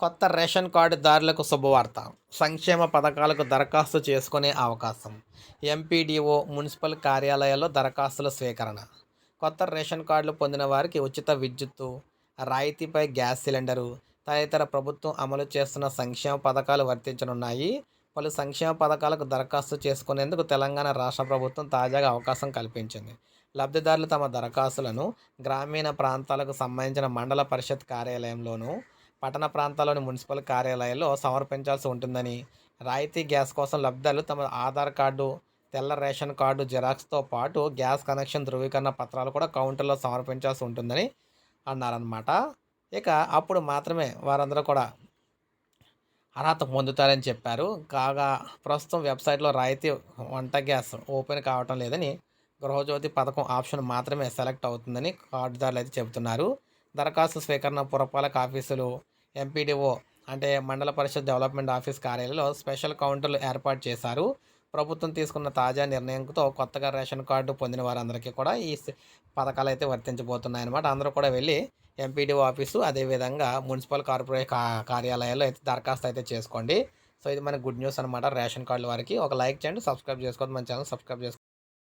కొత్త రేషన్ కార్డుదారులకు శుభవార్త. సంక్షేమ పథకాలకు దరఖాస్తు చేసుకునే అవకాశం. ఎంపీడీఓ మున్సిపల్ కార్యాలయాల్లో దరఖాస్తుల స్వీకరణ కొత్త రేషన్ కార్డులు పొందిన వారికి ఉచిత విద్యుత్తు రాయితీపై గ్యాస్ సిలిండరు తదితర ప్రభుత్వం అమలు చేస్తున్న సంక్షేమ పథకాలు వర్తించనున్నాయి. పలు సంక్షేమ పథకాలకు దరఖాస్తు చేసుకునేందుకు తెలంగాణ రాష్ట్ర ప్రభుత్వం తాజాగా అవకాశం కల్పించింది. లబ్ధిదారులు తమ దరఖాస్తులను గ్రామీణ ప్రాంతాలకు సంబంధించిన మండల పరిషత్ కార్యాలయంలోనూ పట్టణ ప్రాంతాల్లోని మున్సిపల్ కార్యాలయాల్లో సమర్పించాల్సి ఉంటుందని రాయితీ గ్యాస్ కోసం లబ్ధిదారులు తమ ఆధార్ కార్డు తెల్ల రేషన్ కార్డు జిరాక్స్తో పాటు గ్యాస్ కనెక్షన్ ధృవీకరణ పత్రాలు కూడా కౌంటర్లో సమర్పించాల్సి ఉంటుందని అన్నారనమాట ఇక అప్పుడు మాత్రమే వారందరూ కూడా అర్హత పొందుతారని చెప్పారు. కాగా ప్రస్తుతం వెబ్సైట్లో రాయితీ వంట గ్యాస్ ఓపెన్ కావటం లేదని గృహజ్యోతి పథకం ఆప్షన్ మాత్రమే సెలెక్ట్ అవుతుందని కార్డుదారులు అయితే చెబుతున్నారు. దరఖాస్తు స్వీకరణ పురపాలక ఆఫీసులు ఎంపీడీఓ అంటే మండల పరిషత్ డెవలప్మెంట్ ఆఫీస్ కార్యాలయంలో స్పెషల్ కౌంటర్లు ఏర్పాటు చేశారు. ప్రభుత్వం తీసుకున్న తాజా నిర్ణయంతో కొత్తగా రేషన్ కార్డు పొందిన వారందరికీ కూడా ఈ పథకాలు అయితే వర్తించబోతున్నాయన్నమాట. అందరూ కూడా వెళ్ళి ఎంపీడీఓ ఆఫీసు అదేవిధంగా మున్సిపల్ కార్పొరేట్ కార్యాలయాల్లో అయితే దరఖాస్తు అయితే చేసుకోండి. సో ఇది మన గుడ్ న్యూస్ అనమాట రేషన్ కార్డుల వారికి ఒక లైక్ చేయండి సబ్స్క్రైబ్ చేసుకోండి మన ఛానల్ సబ్స్క్రైబ్ చేసుకోండి